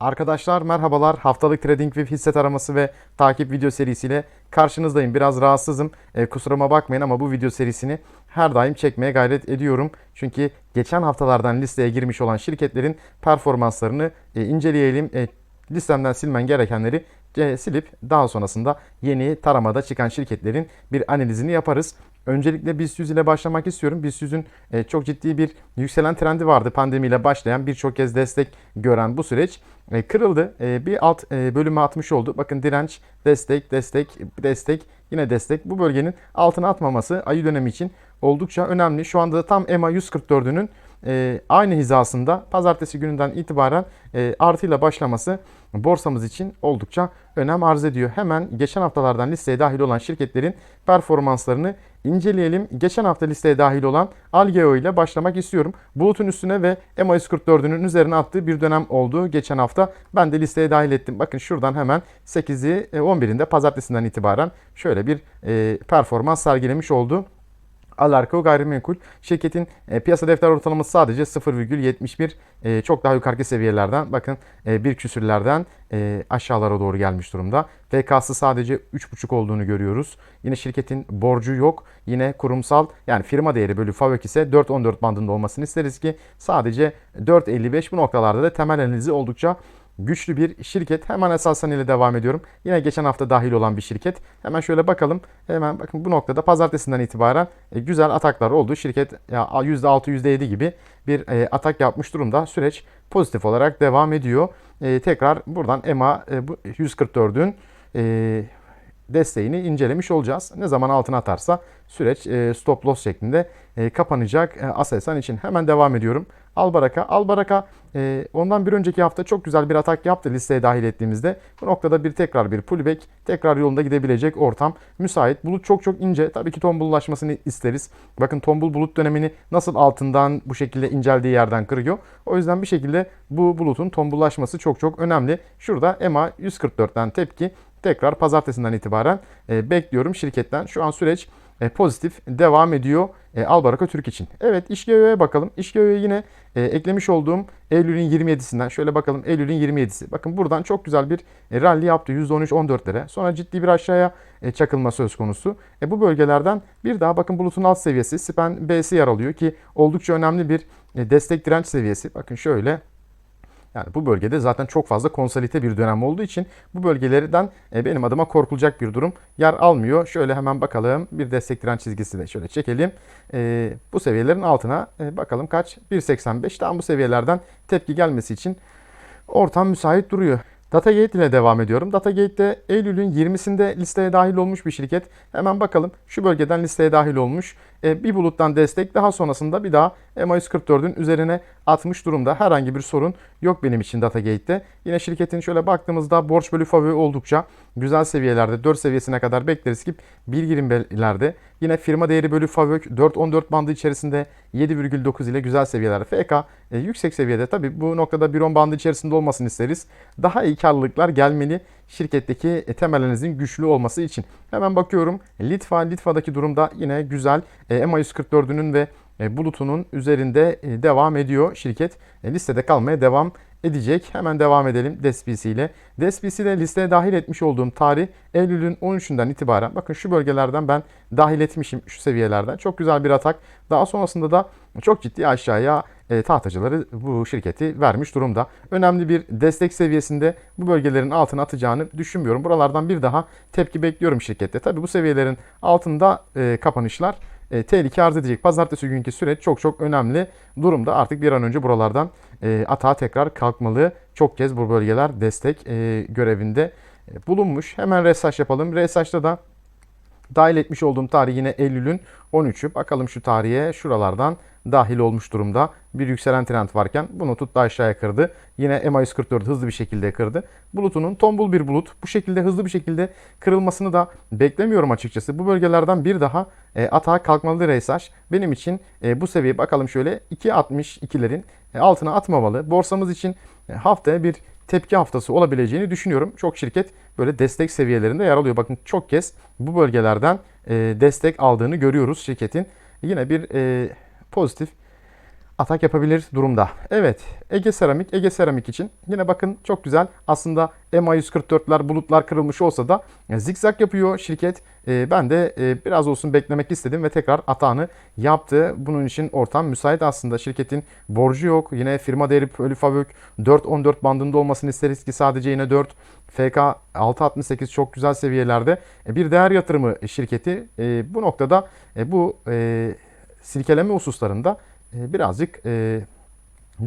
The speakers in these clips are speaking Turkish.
Arkadaşlar merhabalar. Haftalık Trading ve hisse taraması ve takip video serisiyle karşınızdayım. Biraz rahatsızım. E, kusuruma bakmayın ama bu video serisini her daim çekmeye gayret ediyorum. Çünkü geçen haftalardan listeye girmiş olan şirketlerin performanslarını e, inceleyelim. E, listemden silmen gerekenleri silip daha sonrasında yeni taramada çıkan şirketlerin bir analizini yaparız. Öncelikle BIST 100 ile başlamak istiyorum. BIST 100'ün e, çok ciddi bir yükselen trendi vardı. Pandemiyle başlayan birçok kez destek gören bu süreç e, kırıldı. E, Bir alt bölüme atmış oldu. Bakın direnç, destek, destek, destek, yine destek. Bu bölgenin altına atmaması ayı dönemi için oldukça önemli. Şu anda da tam EMA 144'ünün e, aynı hizasında pazartesi gününden itibaren e, artıyla başlaması borsamız için oldukça önem arz ediyor. Hemen geçen haftalardan listeye dahil olan şirketlerin performanslarını inceleyelim. Geçen hafta listeye dahil olan Algeo ile başlamak istiyorum. Bulut'un üstüne ve EMA 144'ünün üzerine attığı bir dönem oldu geçen hafta. Ben de listeye dahil ettim. Bakın şuradan hemen 8'i 11'inde pazartesinden itibaren şöyle bir e, performans sergilemiş oldu. Alarko gayrimenkul şirketin e, piyasa defter ortalaması sadece 0,71 e, çok daha yukarıki seviyelerden bakın e, bir küsürlerden e, aşağılara doğru gelmiş durumda. FK'sı sadece 3,5 olduğunu görüyoruz. Yine şirketin borcu yok. Yine kurumsal yani firma değeri bölü FAVÖK ise 4.14 bandında olmasını isteriz ki sadece 4.55 bu noktalarda da temel analizi oldukça güçlü bir şirket. Hemen Aselsan ile devam ediyorum. Yine geçen hafta dahil olan bir şirket. Hemen şöyle bakalım. Hemen bakın bu noktada pazartesinden itibaren e, güzel ataklar oldu. Şirket ya %6 %7 gibi bir e, atak yapmış durumda. Süreç pozitif olarak devam ediyor. E, tekrar buradan EMA bu 144'ün e, desteğini incelemiş olacağız. Ne zaman altına atarsa süreç e, stop loss şeklinde e, kapanacak e, Aselsan için. Hemen devam ediyorum. Albaraka. Albaraka ondan bir önceki hafta çok güzel bir atak yaptı listeye dahil ettiğimizde. Bu noktada bir tekrar bir pullback, tekrar yolunda gidebilecek ortam müsait. Bulut çok çok ince. Tabii ki tombullaşmasını isteriz. Bakın tombul bulut dönemini nasıl altından bu şekilde inceldiği yerden kırıyor. O yüzden bir şekilde bu bulutun tombullaşması çok çok önemli. Şurada EMA 144'ten tepki tekrar pazartesinden itibaren e, bekliyorum şirketten. Şu an süreç e, pozitif devam ediyor e, Albaraka Türk için. Evet İşgö'ye bakalım. İşgö'ye yine e, eklemiş olduğum Eylül'ün 27'sinden şöyle bakalım Eylül'ün 27'si. Bakın buradan çok güzel bir e, rally yaptı %13-14'lere. Sonra ciddi bir aşağıya e, çakılma söz konusu. E, bu bölgelerden bir daha bakın bulutun alt seviyesi Spen B'si yer alıyor ki oldukça önemli bir e, destek direnç seviyesi. Bakın şöyle yani bu bölgede zaten çok fazla konsolite bir dönem olduğu için bu bölgelerden e, benim adıma korkulacak bir durum yer almıyor. Şöyle hemen bakalım bir destek direnç çizgisi de şöyle çekelim. E, bu seviyelerin altına e, bakalım kaç? 1.85 tam bu seviyelerden tepki gelmesi için ortam müsait duruyor. Datagate ile devam ediyorum. Datagate'de Eylül'ün 20'sinde listeye dahil olmuş bir şirket. Hemen bakalım şu bölgeden listeye dahil olmuş. E, bir buluttan destek daha sonrasında bir daha MA144'ün üzerine atmış durumda. Herhangi bir sorun yok benim için Datagate'de. Yine şirketin şöyle baktığımızda borç bölü favori oldukça güzel seviyelerde 4 seviyesine kadar bekleriz ki 1.20'lerde. Yine firma değeri bölü favök 4.14 bandı içerisinde 7,9 ile güzel seviyelerde. FK e, yüksek seviyede tabi bu noktada 1.10 bandı içerisinde olmasını isteriz. Daha iyi karlılıklar gelmeli şirketteki e, temelinizin güçlü olması için. Hemen bakıyorum Litva, Litva'daki durumda yine güzel. E, MA144'ünün ve bulutunun üzerinde e, devam ediyor şirket. E, listede kalmaya devam edecek. Hemen devam edelim DSPC ile. DSPC ile listeye dahil etmiş olduğum tarih Eylül'ün 13'ünden itibaren. Bakın şu bölgelerden ben dahil etmişim şu seviyelerden. Çok güzel bir atak. Daha sonrasında da çok ciddi aşağıya e, tahtacıları bu şirketi vermiş durumda. Önemli bir destek seviyesinde bu bölgelerin altına atacağını düşünmüyorum. Buralardan bir daha tepki bekliyorum şirkette. Tabi bu seviyelerin altında e, kapanışlar e, tehlike arz edecek. Pazartesi günkü süreç çok çok önemli durumda. Artık bir an önce buralardan e, atağa tekrar kalkmalı. Çok kez bu bölgeler destek e, görevinde e, bulunmuş. Hemen resaç yapalım. Resaç'ta da dahil etmiş olduğum tarih yine Eylül'ün 13'ü. Bakalım şu tarihe şuralardan dahil olmuş durumda. Bir yükselen trend varken bunu tuttu aşağıya kırdı. Yine MA144 hızlı bir şekilde kırdı. Bulutunun tombul bir bulut bu şekilde hızlı bir şekilde kırılmasını da beklemiyorum açıkçası. Bu bölgelerden bir daha e, atağa kalkmalı RSH. Benim için e, bu seviye bakalım şöyle 2.62'lerin e, altına atmamalı. Borsamız için e, haftaya bir tepki haftası olabileceğini düşünüyorum. Çok şirket böyle destek seviyelerinde yer alıyor. Bakın çok kez bu bölgelerden e, destek aldığını görüyoruz şirketin. Yine bir e, pozitif atak yapabilir durumda. Evet Ege Seramik, Ege Seramik için yine bakın çok güzel. Aslında EMA 144'ler bulutlar kırılmış olsa da e, zikzak yapıyor şirket. E, ben de e, biraz olsun beklemek istedim ve tekrar atağını yaptı. Bunun için ortam müsait aslında. Şirketin borcu yok. Yine firma değeri bölü fabrik 4.14 bandında olmasını isteriz ki sadece yine 4. FK 6.68 çok güzel seviyelerde. E, Bir değer yatırımı şirketi. E, Bu noktada e, bu e, silkeleme hususlarında e, birazcık e,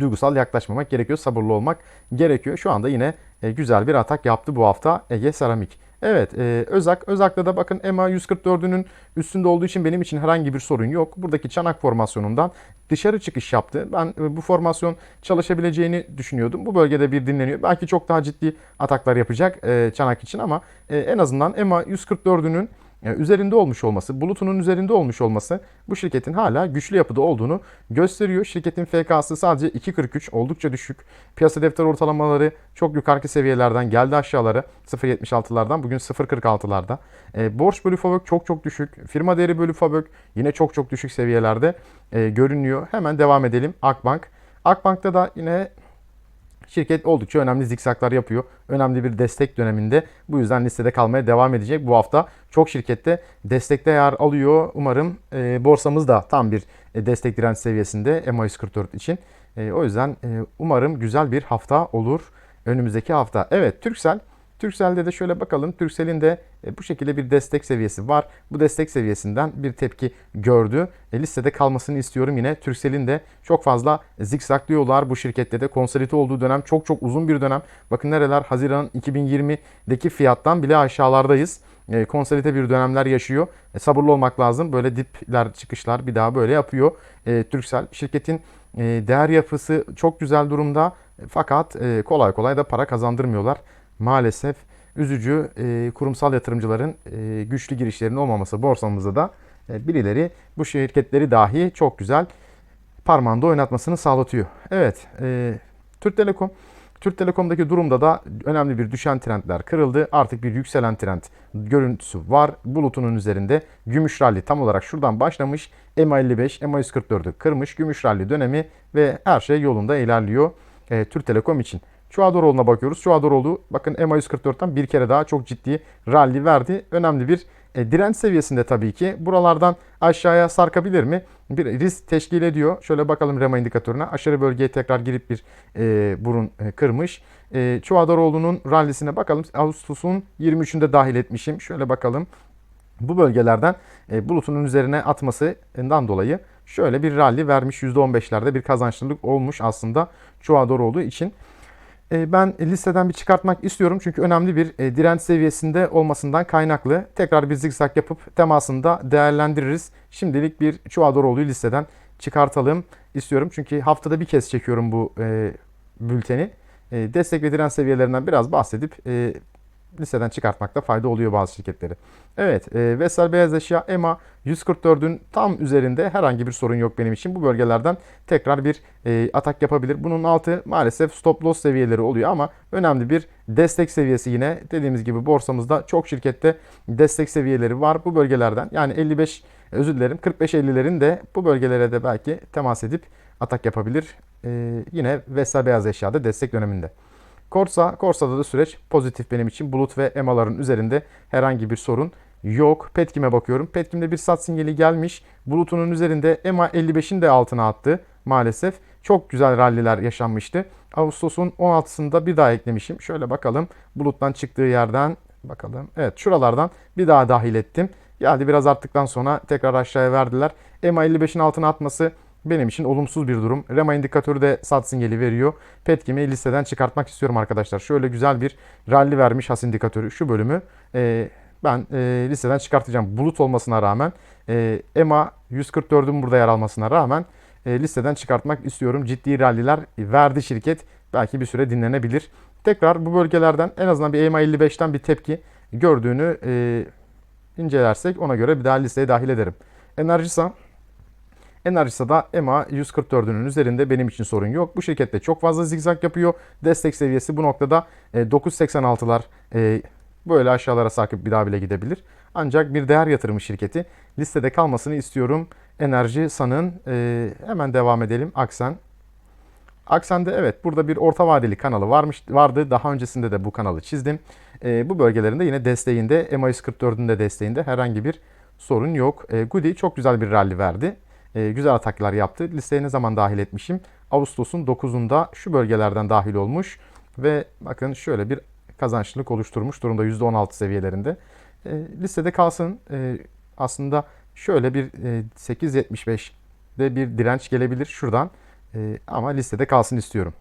duygusal yaklaşmamak gerekiyor. Sabırlı olmak gerekiyor. Şu anda yine e, güzel bir atak yaptı bu hafta Ege Seramik. Evet e, Özak. Özak'ta da bakın EMA 144'ünün üstünde olduğu için benim için herhangi bir sorun yok. Buradaki çanak formasyonundan dışarı çıkış yaptı. Ben e, bu formasyon çalışabileceğini düşünüyordum. Bu bölgede bir dinleniyor. Belki çok daha ciddi ataklar yapacak e, çanak için ama e, en azından EMA 144'ünün e, üzerinde olmuş olması, bulutunun üzerinde olmuş olması bu şirketin hala güçlü yapıda olduğunu gösteriyor. Şirketin FK'sı sadece 2.43 oldukça düşük. Piyasa defter ortalamaları çok yukarıki seviyelerden geldi aşağılara 0.76'lardan bugün 0.46'larda. E, borç bölü fabrik çok çok düşük. Firma değeri bölü fabrik yine çok çok düşük seviyelerde e, görünüyor. Hemen devam edelim. Akbank. Akbank'ta da yine Şirket oldukça önemli zikzaklar yapıyor. Önemli bir destek döneminde. Bu yüzden listede kalmaya devam edecek. Bu hafta çok şirkette destekte yer alıyor. Umarım e, borsamız da tam bir e, destek direnç seviyesinde MA144 için. E, o yüzden e, umarım güzel bir hafta olur önümüzdeki hafta. Evet Türksel Turkcell'de de şöyle bakalım. Turkcell'in de e, bu şekilde bir destek seviyesi var. Bu destek seviyesinden bir tepki gördü. E, listede kalmasını istiyorum yine. Turkcell'in de çok fazla zikzaklıyorlar. Bu şirkette de konsolide olduğu dönem çok çok uzun bir dönem. Bakın nereler Haziran 2020'deki fiyattan bile aşağılardayız. E, konsolide bir dönemler yaşıyor. Sabırlı olmak lazım. Böyle dipler çıkışlar bir daha böyle yapıyor. E, Turkcell şirketin değer yapısı çok güzel durumda. Fakat kolay kolay da para kazandırmıyorlar maalesef üzücü e, kurumsal yatırımcıların e, güçlü girişlerinin olmaması borsamızda da e, birileri bu şirketleri dahi çok güzel parmağında oynatmasını sağlatıyor. Evet, e, Türk Telekom Türk Telekom'daki durumda da önemli bir düşen trendler kırıldı. Artık bir yükselen trend görüntüsü var. Bulutunun üzerinde gümüş rally tam olarak şuradan başlamış. MA55, MA144'ü kırmış. Gümüş rally dönemi ve her şey yolunda ilerliyor e, Türk Telekom için. Çuadoroğlu'na bakıyoruz. Çuadoroğlu bakın MA144'ten bir kere daha çok ciddi rally verdi. Önemli bir e, direnç seviyesinde tabii ki. Buralardan aşağıya sarkabilir mi? Bir risk teşkil ediyor. Şöyle bakalım REMA indikatörüne. Aşırı bölgeye tekrar girip bir e, burun e, kırmış. E, Çuadaroğlu'nun rallisine bakalım. Ağustos'un 23'ünde dahil etmişim. Şöyle bakalım. Bu bölgelerden e, bulutunun üzerine atmasından dolayı şöyle bir rally vermiş. %15'lerde bir kazançlılık olmuş aslında Çuadaroğlu için. E, ben listeden bir çıkartmak istiyorum çünkü önemli bir e, direnç seviyesinde olmasından kaynaklı. Tekrar bir zikzak yapıp temasında değerlendiririz. Şimdilik bir Çuadoroğlu'yu listeden çıkartalım istiyorum. Çünkü haftada bir kez çekiyorum bu e, bülteni. Destek ve direnç seviyelerinden biraz bahsedip listeden çıkartmakta fayda oluyor bazı şirketleri. Evet, e, Vestel Beyaz Eşya EMA 144'ün tam üzerinde herhangi bir sorun yok benim için. Bu bölgelerden tekrar bir e, atak yapabilir. Bunun altı maalesef stop loss seviyeleri oluyor ama önemli bir destek seviyesi yine. Dediğimiz gibi borsamızda çok şirkette destek seviyeleri var bu bölgelerden. Yani 55 özür dilerim 45-50'lerin de bu bölgelere de belki temas edip atak yapabilir. E, yine Vestel Beyaz Eşya'da destek döneminde. Corsa, Corsa'da da süreç pozitif benim için. Bulut ve EMA'ların üzerinde herhangi bir sorun yok. Petkim'e bakıyorum. Petkim'de bir sat sinyali gelmiş. Bulut'un üzerinde EMA 55'in de altına attı maalesef. Çok güzel ralliler yaşanmıştı. Ağustos'un 16'sında bir daha eklemişim. Şöyle bakalım. Bulut'tan çıktığı yerden bakalım. Evet şuralardan bir daha dahil ettim. Geldi biraz arttıktan sonra tekrar aşağıya verdiler. EMA 55'in altına atması benim için olumsuz bir durum. REMA indikatörü de sat sinyali veriyor. Petkim'i listeden çıkartmak istiyorum arkadaşlar. Şöyle güzel bir rally vermiş has indikatörü. Şu bölümü e, ben e, listeden çıkartacağım. Bulut olmasına rağmen e, EMA 144'ün burada yer almasına rağmen e, listeden çıkartmak istiyorum. Ciddi ralliler verdi şirket. Belki bir süre dinlenebilir. Tekrar bu bölgelerden en azından bir EMA 55'ten bir tepki gördüğünü e, incelersek ona göre bir daha listeye dahil ederim. Enerjisa Enerjisa'da EMA 144'ünün üzerinde benim için sorun yok. Bu şirkette çok fazla zigzag yapıyor. Destek seviyesi bu noktada 9.86'lar e, e, böyle aşağılara sarkıp bir daha bile gidebilir. Ancak bir değer yatırımı şirketi listede kalmasını istiyorum. Enerji San'ın e, hemen devam edelim. Aksen. Aksen'de evet burada bir orta vadeli kanalı varmış vardı. Daha öncesinde de bu kanalı çizdim. E, bu bölgelerinde yine desteğinde MA144'ün de desteğinde herhangi bir sorun yok. E, Goody çok güzel bir rally verdi. E, güzel ataklar yaptı. Listeye ne zaman dahil etmişim? Ağustos'un 9'unda şu bölgelerden dahil olmuş. Ve bakın şöyle bir kazançlılık oluşturmuş durumda %16 seviyelerinde. E, listede kalsın. E, aslında şöyle bir e, 8.75'de bir direnç gelebilir şuradan. E, ama listede kalsın istiyorum.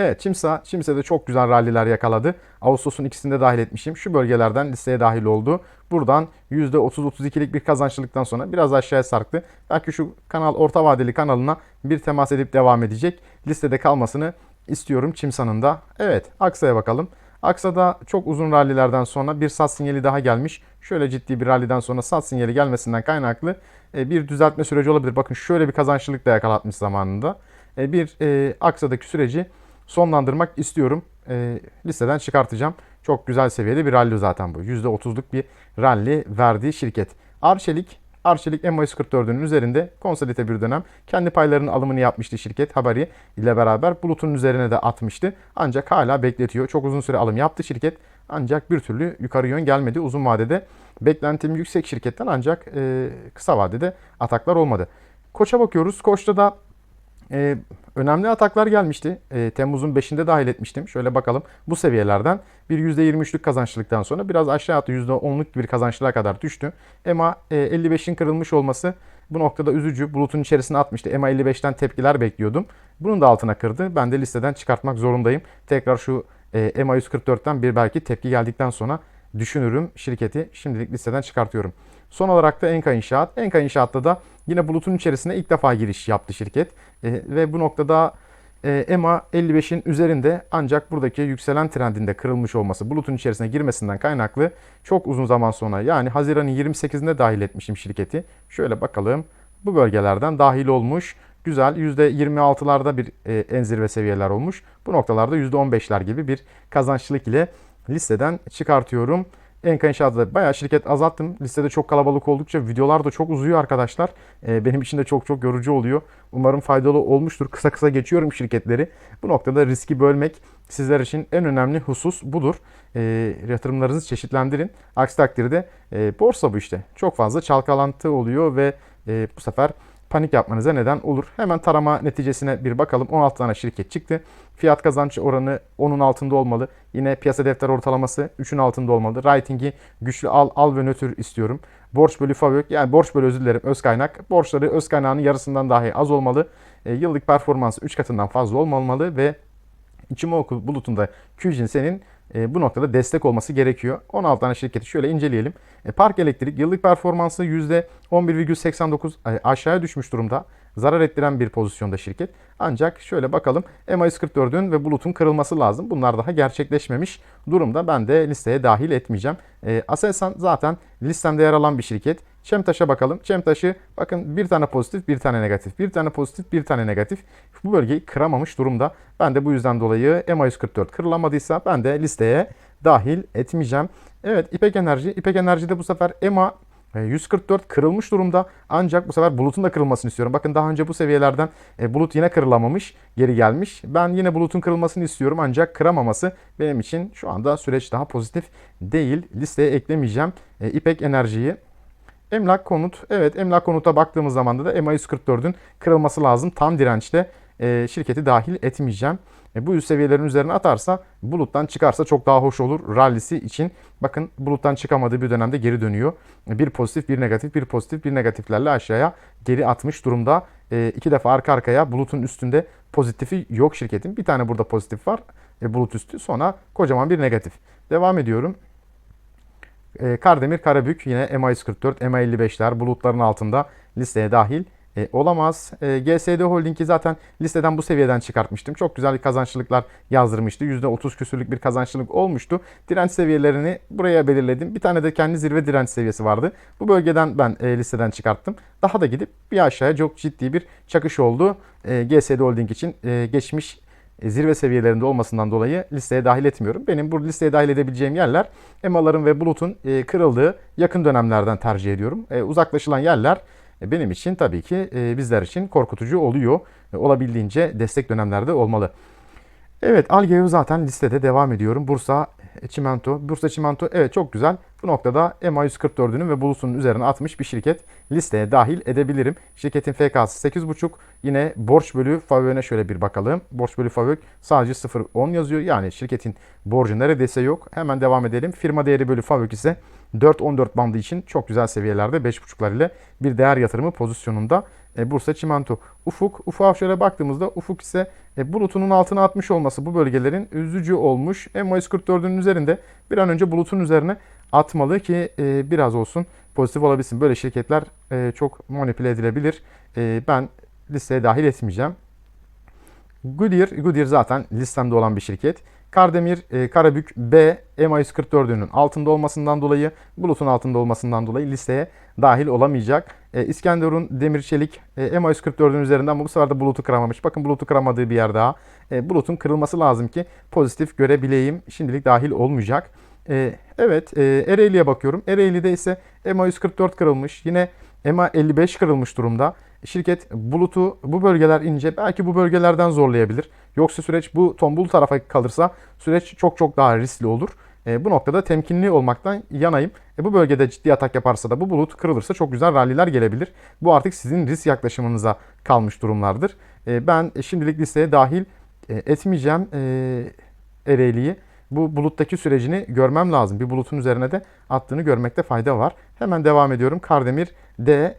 Evet Çimsa, Çimsa de çok güzel ralliler yakaladı. Ağustos'un ikisinde dahil etmişim. Şu bölgelerden listeye dahil oldu. Buradan %30-32'lik bir kazançlılıktan sonra biraz aşağıya sarktı. Belki şu kanal orta vadeli kanalına bir temas edip devam edecek. Listede kalmasını istiyorum Çimsa'nın da. Evet Aksa'ya bakalım. Aksa'da çok uzun rallilerden sonra bir sat sinyali daha gelmiş. Şöyle ciddi bir ralliden sonra sat sinyali gelmesinden kaynaklı e, bir düzeltme süreci olabilir. Bakın şöyle bir kazançlılık da yakalatmış zamanında. E, bir e, Aksa'daki süreci sonlandırmak istiyorum. E, listeden çıkartacağım. Çok güzel seviyede bir rally zaten bu. %30'luk bir rally verdiği şirket. Arçelik Arçelik MA144'ün üzerinde konsolide bir dönem kendi paylarının alımını yapmıştı şirket haberi ile beraber bulutun üzerine de atmıştı. Ancak hala bekletiyor. Çok uzun süre alım yaptı şirket. Ancak bir türlü yukarı yön gelmedi. Uzun vadede beklentim yüksek şirketten ancak e, kısa vadede ataklar olmadı. Koç'a bakıyoruz. Koç'ta da e, önemli ataklar gelmişti. E, Temmuz'un 5'inde dahil etmiştim. Şöyle bakalım bu seviyelerden bir %23'lük kazançlılıktan sonra biraz aşağı attı. %10'luk bir kazançlığa kadar düştü. EMA e, 55'in kırılmış olması bu noktada üzücü. Bulutun içerisine atmıştı. EMA 55'ten tepkiler bekliyordum. Bunun da altına kırdı. Ben de listeden çıkartmak zorundayım. Tekrar şu e, EMA 144'ten bir belki tepki geldikten sonra düşünürüm şirketi. Şimdilik listeden çıkartıyorum. Son olarak da Enka İnşaat. Enka İnşaat'ta da yine bulutun içerisine ilk defa giriş yaptı şirket. E, ve bu noktada e, EMA 55'in üzerinde ancak buradaki yükselen trendinde kırılmış olması bulutun içerisine girmesinden kaynaklı çok uzun zaman sonra yani Haziran'ın 28'inde dahil etmişim şirketi. Şöyle bakalım bu bölgelerden dahil olmuş. Güzel %26'larda bir e, en zirve seviyeler olmuş. Bu noktalarda %15'ler gibi bir kazançlılık ile listeden çıkartıyorum. Enka İnşaat'ta bayağı şirket azalttım. Listede çok kalabalık oldukça videolar da çok uzuyor arkadaşlar. Ee, benim için de çok çok yorucu oluyor. Umarım faydalı olmuştur. Kısa kısa geçiyorum şirketleri. Bu noktada riski bölmek sizler için en önemli husus budur. E, yatırımlarınızı çeşitlendirin. Aksi takdirde e, borsa bu işte. Çok fazla çalkalantı oluyor ve e, bu sefer panik yapmanıza neden olur. Hemen tarama neticesine bir bakalım. 16 tane şirket çıktı. Fiyat kazanç oranı 10'un altında olmalı. Yine piyasa defter ortalaması 3'ün altında olmalı. Rating'i güçlü al, al ve nötr istiyorum. Borç bölü FAVÖK yani borç bölü özür dilerim öz kaynak. Borçları öz kaynağının yarısından dahi az olmalı. E, yıllık performansı 3 katından fazla olmamalı ve Ichimoku bulutunda Kyujinsen'in e, bu noktada destek olması gerekiyor. 16 tane şirketi şöyle inceleyelim. E, Park Elektrik yıllık performansı %11,89 e, aşağıya düşmüş durumda. Zarar ettiren bir pozisyonda şirket. Ancak şöyle bakalım MA144'ün ve bulutun kırılması lazım. Bunlar daha gerçekleşmemiş durumda. Ben de listeye dahil etmeyeceğim. E, Aselsan zaten listemde yer alan bir şirket. Çemtaş'a bakalım. Çemtaş'ı bakın bir tane pozitif, bir tane negatif. Bir tane pozitif, bir tane negatif. Bu bölgeyi kıramamış durumda. Ben de bu yüzden dolayı MA144 kırılamadıysa ben de listeye dahil etmeyeceğim. Evet İpek Enerji. İpek Enerji'de bu sefer EMA 144 kırılmış durumda ancak bu sefer bulutun da kırılmasını istiyorum. Bakın daha önce bu seviyelerden e, bulut yine kırılamamış, geri gelmiş. Ben yine bulutun kırılmasını istiyorum ancak kıramaması benim için şu anda süreç daha pozitif değil. Listeye eklemeyeceğim. E, İpek Enerji'yi Emlak konut. Evet emlak konuta baktığımız zaman da MA144'ün kırılması lazım. Tam dirençte e, şirketi dahil etmeyeceğim. E, bu yüz seviyelerin üzerine atarsa buluttan çıkarsa çok daha hoş olur rallisi için. Bakın buluttan çıkamadığı bir dönemde geri dönüyor. E, bir pozitif bir negatif bir pozitif bir negatiflerle aşağıya geri atmış durumda. E, iki defa arka arkaya bulutun üstünde pozitifi yok şirketin. Bir tane burada pozitif var e, bulut üstü sonra kocaman bir negatif. Devam ediyorum. E, Kardemir Karabük yine MA144, MA55'ler bulutların altında listeye dahil e, olamaz. E, GSD Holding'i zaten listeden bu seviyeden çıkartmıştım. Çok güzel bir kazançlılıklar yazdırmıştı. %30 küsürlük bir kazançlılık olmuştu. Direnç seviyelerini buraya belirledim. Bir tane de kendi zirve direnç seviyesi vardı. Bu bölgeden ben e, listeden çıkarttım. Daha da gidip bir aşağıya çok ciddi bir çakış oldu. E, GSD Holding için e, geçmiş zirve seviyelerinde olmasından dolayı listeye dahil etmiyorum. Benim bu listeye dahil edebileceğim yerler EMA'ların ve bulutun e, kırıldığı yakın dönemlerden tercih ediyorum. E, uzaklaşılan yerler e, benim için tabii ki e, bizler için korkutucu oluyor. E, olabildiğince destek dönemlerde olmalı. Evet Algeo zaten listede devam ediyorum. Bursa Çimento. Bursa Çimento evet çok güzel. Bu noktada EMA 144'ünün ve Bulus'un üzerine atmış bir şirket listeye dahil edebilirim. Şirketin FK'sı 8.5. Yine borç bölü FAVÖ'ne şöyle bir bakalım. Borç bölü FAVÖ sadece 0.10 yazıyor. Yani şirketin borcu neredeyse yok. Hemen devam edelim. Firma değeri bölü FAVÖ ise 4.14 bandı için çok güzel seviyelerde 5.5'lar ile bir değer yatırımı pozisyonunda. E, Bursa Çimento. Ufuk. Ufuk'a şöyle baktığımızda Ufuk ise e, bulutunun altına atmış olması bu bölgelerin üzücü olmuş. EMA 144'ün üzerinde bir an önce bulutun üzerine atmalı ki e, biraz olsun pozitif olabilsin. Böyle şirketler e, çok manipüle edilebilir. E, ben listeye dahil etmeyeceğim. Goodyear, Goodyear zaten listemde olan bir şirket. Kardemir, e, Karabük B, EMA 144'ünün altında olmasından dolayı, bulutun altında olmasından dolayı listeye dahil olamayacak. E, İskenderun, Demir Çelik, e, EMA 144'ün üzerinden ama bu sefer de bulutu kıramamış. Bakın bulutu kıramadığı bir yer daha. E, bulutun kırılması lazım ki pozitif görebileyim. Şimdilik dahil olmayacak. E, evet, e, Ereğli'ye bakıyorum. Ereğli'de ise EMA 144 kırılmış. Yine EMA 55 kırılmış durumda. Şirket bulutu bu bölgeler ince belki bu bölgelerden zorlayabilir. Yoksa süreç bu tombul tarafa kalırsa süreç çok çok daha riskli olur. E, bu noktada temkinli olmaktan yanayım. E, bu bölgede ciddi atak yaparsa da bu bulut kırılırsa çok güzel ralliler gelebilir. Bu artık sizin risk yaklaşımınıza kalmış durumlardır. E, ben şimdilik listeye dahil e, etmeyeceğim e, Ereğli'yi. Bu buluttaki sürecini görmem lazım. Bir bulutun üzerine de attığını görmekte fayda var. Hemen devam ediyorum. Kardemir D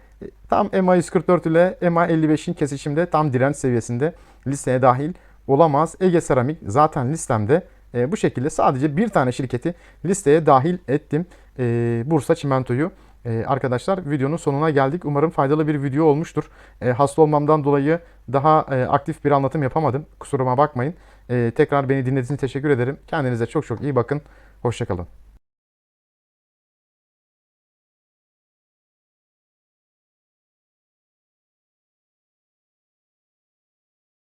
tam EMA 144 ile EMA 55'in kesişimde tam direnç seviyesinde listeye dahil olamaz. Ege Seramik zaten listemde e, bu şekilde sadece bir tane şirketi listeye dahil ettim. E, Bursa Çimento'yu. E, arkadaşlar videonun sonuna geldik. Umarım faydalı bir video olmuştur. E, hasta olmamdan dolayı daha e, aktif bir anlatım yapamadım. Kusuruma bakmayın. E, tekrar beni dinlediğiniz için teşekkür ederim. Kendinize çok çok iyi bakın. Hoşçakalın.